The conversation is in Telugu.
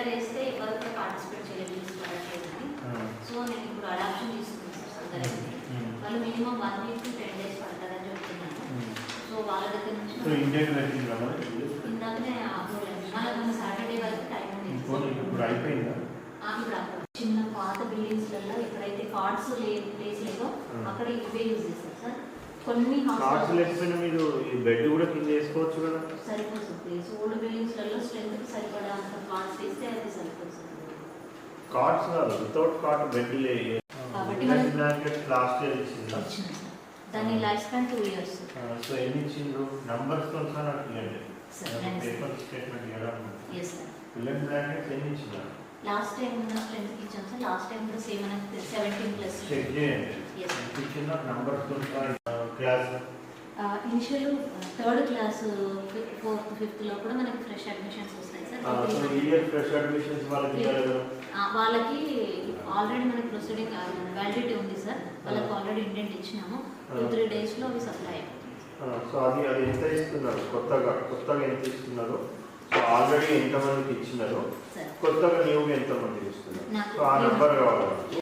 లెటర్ వేస్తే ఎవరికి పార్టిసిపేట్ చేయలేదు తీసుకోవట్లేదని సో నేను ఇప్పుడు అడాప్షన్ తీసుకున్నాను సార్ అందరికి. వాళ్ళు minimum one week to ten days పడుతుందని చెప్తున్నాను. సో వాళ్ళ దగ్గర నుంచి ఇందాకనే ఆగలేదు మళ్ళీ సాటర్డే వరకు టైం ఉంది ఇప్పుడు అయిపోయిందా? చిన్న పాత బిల్డింగ్స్లలో ఎక్కడైతే కార్డ్స్ లే ప్లేస్ లేదో Hmm. అక్కడ ఇవే యూజ్ చేస్తారు సార్. కొన్ని కార్డ్స్ హాస్టల్స్ లేకపోయినా మీరు ఈ బెడ్ కూడా కింద వేసుకోవచ్చు కదా. సరిపోతుంది ఓల్డ్ బిల్డింగ్స్లలో స్ట్రెంత్ సరిపడా అంత కార్డ్స్ వేస్తే అది సరిపోతుంది కార్డ్స్ కాదు without card bed last year ఇచ్చిందా? దాని life span two years so ఎన్ని ఇచ్చిండ్రు నంబర్స్తో సహా నాకు ఇవ్వండి పేపర్ స్టేట్మెంట్ ఇవ్వడం పిల్లల బ్లాంకెట్స్ ఎన్ని ఇచ్చినారు లాస్ట్ టైం ఉన్న స్ట్రెంత్ ఇచ్చాం సార్ లాస్ట్ టైం కూడా సేమ్ మనకి సెవెంటీన్ ప్లస్ చెక్ చేయండి. ఇచ్చిందో నంబర్స్తో class initial third class fourth ఫిఫ్త్లో కూడా మనకి ఫ్రెష్ అడ్మిషన్స్ వస్తాయి సార్ ఫ్రెష్ అడ్మిషన్స్ వాళ్ళకి వాళ్ళకి ఆల్రెడీ మనకి ప్రొసీడింగ్ వ్యాలిడిటీ ఉంది సార్. వాళ్ళకి ఆల్రెడీ ఇంటెంట్ ఇచ్చినాము. టూ త్రీ డేస్లో అవి సప్లై సో అది అది ఎంత ఇస్తున్నారు? కొత్తగా కొత్తగా ఎంత ఇస్తున్నారు? సో ఆల్రెడీ ఎంతమందికి ఇచ్చినారు? కొత్తగా న్యూగా ఎంతమందికి ఇస్తున్నారు? సో ఆ నెంబర్ కావాలి.